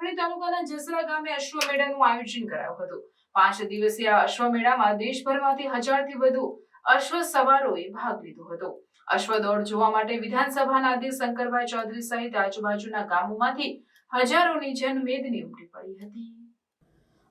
લાખણી તાલુકાના જસરા ગામે અશ્વમેળાનું આયોજન કરાયું હતું. પાંચ દિવસીય અશ્વમેળામાં દેશભરમાંથી હજારથી વધુ અશ્વ સવારોએ ભાગ લીધો હતો. અશ્વ દોડ જોવા માટે વિધાનસભાના અધ્યક્ષ શંકરભાઈ ચૌધરી સહિત આજુબાજુના ગામોમાંથી હજારોની જનમેદની ઉમટી પડી હતી.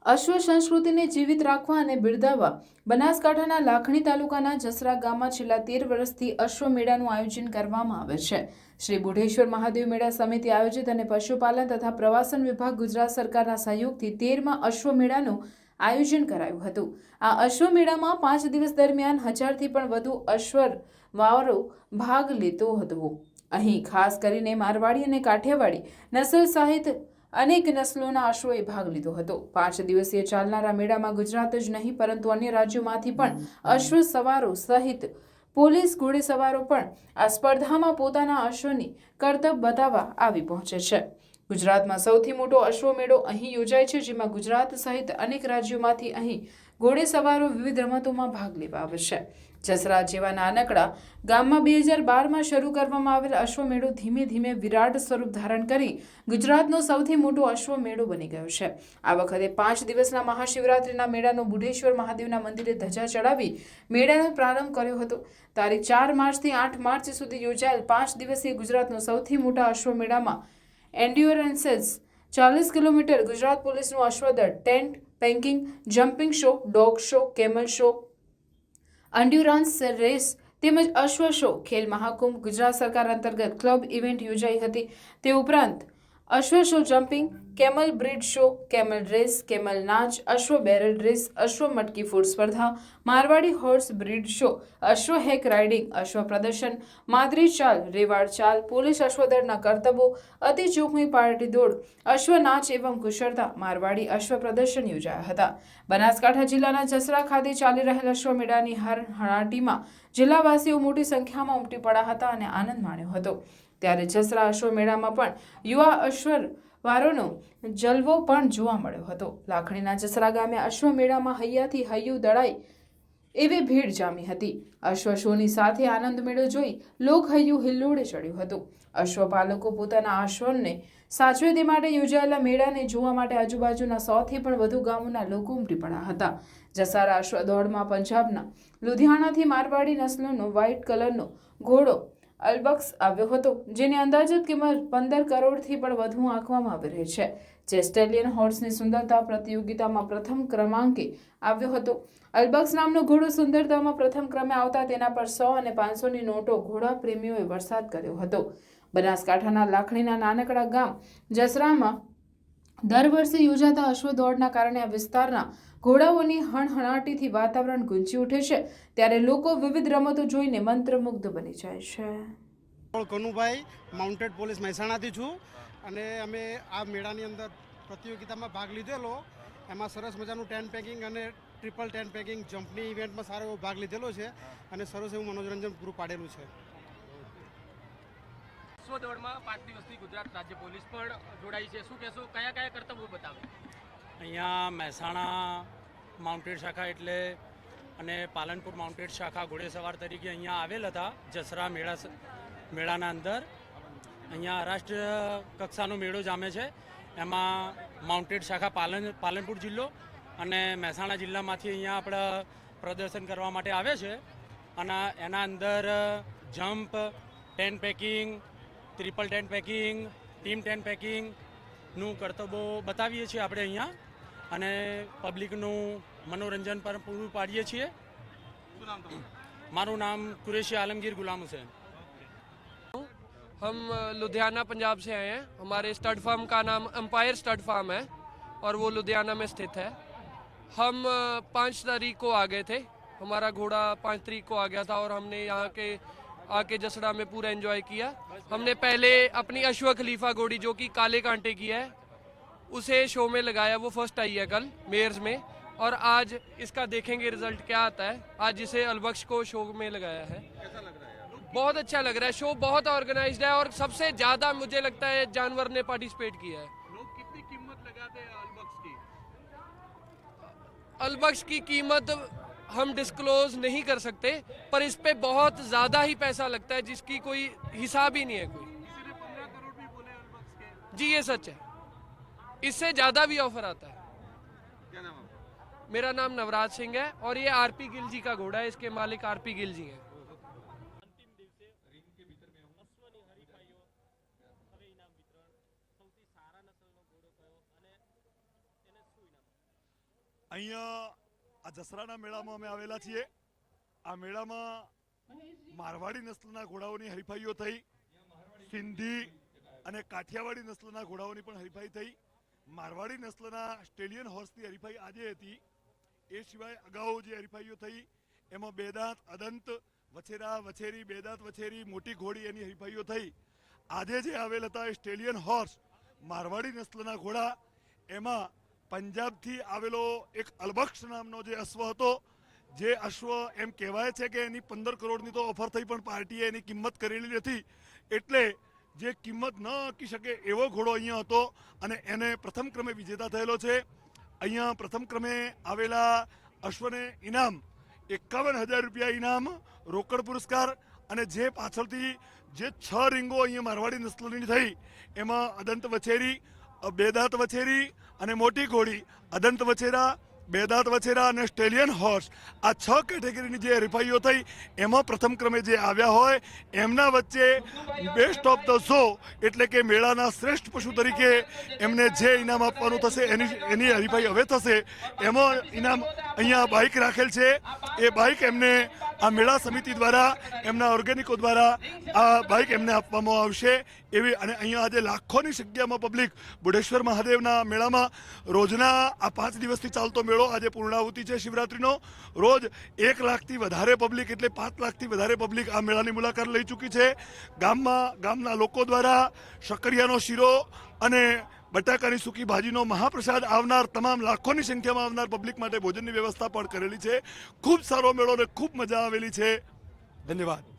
અશ્વ સંસ્કૃતિને જીવિત રાખવા અને બિરદાવવા. બનાસકાંઠાના લાખણી તાલુકાના જસરા ગામમાં છેલ્લા તેર વર્ષથી અશ્વ મેળાનું આયોજન કરવામાં આવે છે. શ્રી બુઢેશ્વર મહાદેવ મેળા સમિતિ આયોજિત અને પશુપાલન તથા પ્રવાસન વિભાગ ગુજરાત સરકારના સહયોગથી તેરમાં અશ્વ મેળાનું આયોજન કરાયું હતું. આ અશ્વ મેળામાં પાંચ દિવસ દરમિયાન હજારથી પણ વધુ અશ્વર વાવરો ભાગ લેતો હતો. અહીં ખાસ કરીને મારવાડી અને કાઠિયાવાડી, નસલ સહિત અનેક નસ્લોના અશ્વોએ ભાગ લીધો હતો. પાંચ દિવસીય ચાલનારા મેળામાં ગુજરાત જ નહીં, પરંતુ અન્ય રાજ્યોમાંથી પણ અશ્વ સવારો સહિત પોલીસ ઘોડેસવારો પણ આ સ્પર્ધામાં પોતાના અશ્વની કરતબ બતાવવા આવી પહોંચે છે. ગુજરાતમાં સૌથી મોટો અશ્વ મેળો અહીં યોજાય છે, જેમાં ગુજરાત સહિત અનેક રાજ્યોમાંથી અહીં ઘોડેસવારો વિવિધ રમતોમાં ભાગ લેવા આવે છે. જસરા જેવા નાનકડા ગામમાં બે હજાર બારમાં શરૂ કરવામાં આવેલ અશ્વમેળો ધીમે ધીમે વિરાટ સ્વરૂપ ધારણ કરી ગુજરાતનો સૌથી મોટો અશ્વમેળો બની ગયો છે. આ વખતે પાંચ દિવસના મહાશિવરાત્રિના મેળાનો બુઢેશ્વર મહાદેવના મંદિરે ધજા ચડાવી મેળાનો પ્રારંભ કર્યો હતો. તારીખ ચાર માર્ચથી આઠ માર્ચ સુધી યોજાયેલ પાંચ દિવસીય ગુજરાતનો સૌથી મોટા અશ્વમેળામાં એન્ડ્યોરન્સેસ ચાલીસ કિલોમીટર ગુજરાત પોલીસનું અશ્વદળ tent pegging jumping show, dog show, camel show endurance race તેમજ અશ્વ શો. ખેલ મહાકુંભ ગુજરાત સરકાર અંતર્ગત ક્લબ ઇવેન્ટ યોજાઈ હતી તે ઉપરાંત અશ્વ show jumping camel breed show camel race camel નાચ, અશ્વ બેરલ રેસ અશ્વ મટકી ફૂડ સ્પર્ધા, મારવાડી હોર્સ બ્રિડ શો અશ્વ હેક રાઇડિંગ અશ્વ પ્રદર્શન, માદરી ચાલ, રેવાડ ચાલ, પોલીસ અશ્વદળના કરતબો અતિ જોખમી પાર્ટી દોડ, અશ્વ નાચ એવં કુશળતા, મારવાડી અશ્વ પ્રદર્શન યોજાયા હતા. બનાસકાંઠા જિલ્લાના જસરા ખાતે ચાલી રહેલ અશ્વ મેળાની હાર હણાટીમાં જિલ્લાવાસીઓ મોટી સંખ્યામાં ઉમટી પડ્યા હતા અને આનંદ માણ્યો હતો. ત્યારે જસરા અશ્વ મેળામાં પણ યુવા અશ્વર વારોનો જલવો પણ જોવા મળ્યો હતો. લાખણીના જસરા ગામે અશ્વ મેળામાં હૈયાથી હૈયું દળાઈ એવી ભીડ જામી હતી. અશ્વ શોની સાથે આનંદ મેળો જોઈ લોક હૈયું હિલ્લોળે ચડ્યું હતું. અશ્વપાલકો પોતાના અશ્વને સાચવે તે માટે યોજાયેલા મેળાને જોવા માટે આજુબાજુના સોથી પણ વધુ ગામોના લોકો ઉમટી પડ્યા હતા. જસારા અશ્વ દોડમાં પંજાબના લુધિયાણાથી મારવાડી નસ્લનો વ્હાઇટ કલરનો ઘોડો અલબક્સ આવ્યો હતો, જેની અંદાજિત કિંમત પંદર કરોડથી પણ વધુ આંકવામાં આવી રહી છે. જે સ્ટેલિયન હોર્સની સુંદરતા પ્રતિયોગિતામાં પ્રથમ ક્રમાંકે આવ્યો હતો. અલબક્સ નામનો ઘોડો સુંદરતામાં પ્રથમ ક્રમે આવતા તેના પર સો અને પાંચસોની નોટો ઘોડા પ્રેમીઓએ વરસાદ કર્યો હતો. બનાસકાંઠાના લાખણીના નાનકડા ગામ જસરામાં દર વર્ષે યોજાતા અશ્વ દોડના કારણે આ વિસ્તારના ઘોડાઓની હણહણાટીથી વાતાવરણ ગુંજી ઉઠે છે. ત્યારે લોકો વિવિધ રમતો જોઈને મંત્રમુગ્ધ બની જાય છે. કનુભાઈ માઉન્ટેડ પોલીસ મહેસાણાથી છું અને અમે આ મેળાની અંદર પ્રતિયોગિતામાં ભાગ લીધેલો. એમાં સરસ મજાનું ટેન પેકિંગ અને ટ્રિપલ ટેન પેકિંગ જમ્પની ઇવેન્ટમાં સારો એવો ભાગ લીધેલો છે અને સરસ એવું મનોરંજન પૂરું પાડેલું છે. વિશ્વ દોડમાં પાંચ દિવસથી ગુજરાત રાજ્ય પોલીસ પણ જોડાઈ છે. શું કહેશો? કયા કયા કર્તવ્યો બતાવે? અહીંયા મહેસાણા માઉન્ટેડ શાખા એટલે અને પાલનપુર માઉન્ટેડ શાખા ઘોડેસવાર તરીકે અહીંયા આવેલ હતા જસરા મેળા મેળાના અંદર. અહીંયા રાષ્ટ્રીય કક્ષાનો મેળો જામે છે. એમાં માઉન્ટેડ શાખા પાલન, પાલનપુર જિલ્લો અને મહેસાણા જિલ્લામાંથી અહીંયા આપણે પ્રદર્શન કરવા માટે આવે છે. અને એના અંદર jump, tent pegging triple tent pegging, team tent પેકિંગનું કરતબો બતાવીએ છીએ આપણે અહીંયા. અને પબ્લિકનું મનોરંજન પણ પૂરું પાડીએ છીએ મારું नाम कुरेशी आलमगीर गुलाम हुसैन हम लुधियाना पंजाब से आए हैं हमारे स्टड फार्म का नाम एम्पायर स्टड फार्म है और वो लुधियाना में स्थित है हम पाँच तारीख को आ गए थे हमारा घोड़ा पाँच तारीख को आ गया था और हमने यहाँ के आके जसड़ा में पूरा एंजॉय किया हमने पहले अपनी अश्व खलीफा घोड़ी जो कि काले कांटे की है उसे शो में लगाया वो फ़र्स्ट आई है कल मेयर्स में। और आज इसका देखेंगे रिज़ल्ट क्या आता है। आज इसे अलबख्श को शो में लगाया है। कैसा लग रहा है बहुत अच्छा लग रहा है। शो बहुत ऑर्गेनाइज्ड है और सबसे ज़्यादा मुझे लगता है जानवर ने पार्टिसिपेट किया है। लोग कितनी कीमत लगाते हैं अलबक्स की? अलबख्श की कीमत हम डिस्क्लोज नहीं कर सकते पर इस पे बहुत ज़्यादा ही पैसा लगता है जिसकी कोई हिसाब ही नहीं है कोई। किसी ने पंद्रह करोड़ भी बोले के। जी ये सच है। इससे ज़्यादा भी ऑफर आता है क्या नाम आपका मेरा नाम नवराज सिंह है और ये आरपी गिल जी का घोड़ा है इसके मालिक आरपी गिल जी हैं અહીંયા આ દસરાના મેળામાં અમે આવેલા છીએ આ મેળામાં મારવાડી નસ્લના ઘોડાઓની હરીફાઈઓ થઈ સિંધી અને કાઠિયાવાડી નસ્લના ઘોડાઓની પણ હરીફાઈ થઈ મારવાડી નસ્લના સ્ટેલિયન હોર્સની હરીફાઈ આજે હતી. એ સિવાય અગાઉ જે હરીફાઈઓ થઈ, એમાં બેદાંત, અદંત, વછેરા, વછેરી, બેદાંત, વછેરી, મોટી ઘોડી એની હરીફાઈઓ થઈ. આજે જે આવેલ હતા એ સ્ટેલિયન હોર્સ મારવાડી નસ્લના ઘોડા, એમાં પંજાબથી આવેલો એક અલબક્ષ નામનો જે અશ્વ હતો, જે અશ્વ એમ કહેવાય છે કે એની પંદર કરોડની તો ઓફર થઈ પણ પાર્ટીએ એની કિંમત કરેલી નથી. એટલે જે કિંમત ન આંકી શકે એવો ઘોડો અહીંયા હતો અને એને પ્રથમ ક્રમે વિજેતા થયેલો છે. અહીંયા પ્રથમ ક્રમે આવેલા અશ્વને ઇનામ, એકાવન હજાર રૂપિયા ઇનામ, રોકડ પુરસ્કાર અને જે પાછળથી જે છ રીંગો અહીંયા મારવાડી નસ્લની થઈ, એમાં અદંત વછેરી બેદાંત વછેરી અને મોટી ઘોડી, અદંત વછેરા બેદાંત વછેરા અને સ્ટેલિયન હોર્સ. આ છ કેટેગરીની જે હરીફાઈઓ થઈ, એમાં પ્રથમ ક્રમે જે આવ્યા હોય, એમના વચ્ચે બેસ્ટ ઓફ ધ શો એટલે કે મેળાના શ્રેષ્ઠ પશુ તરીકે એમને જે ઇનામ આપવાનું થશે, એની એની હરીફાઈ હવે થશે. એમાં ઇનામ અહીંયા બાઇક રાખેલ છે. એ બાઇક એમને આ મેળા સમિતિ દ્વારા, એમના ઓર્ગેનિકો દ્વારા આ બાઇક એમને આપવામાં આવશે એવી અને અહીંયા આજે લાખોની સંખ્યામાં પબ્લિક બુઢેશ્વર મહાદેવના મેળામાં રોજના આ પાંચ દિવસથી ચાલતો મેળો આજે પૂર્ણાહુતિ છે શિવરાત્રિનો. રોજ એક લાખથી વધારે પબ્લિક એટલે પાંચ લાખથી વધારે પબ્લિક આ મેળાની મુલાકાત લઈ ચૂકી છે. ગામમાં, ગામના લોકો દ્વારા શક્કરિયાનો શીરો અને બટાકાની સૂકી ભાજીનો મહાપ્રસાદ આવનાર તમામ લાખોની સંખ્યામાં આવનાર પબ્લિક માટે ભોજનની વ્યવસ્થા પણ કરેલી છે. ખૂબ સારો મેળો અને ખૂબ મજા આવેલી છે. ધન્યવાદ.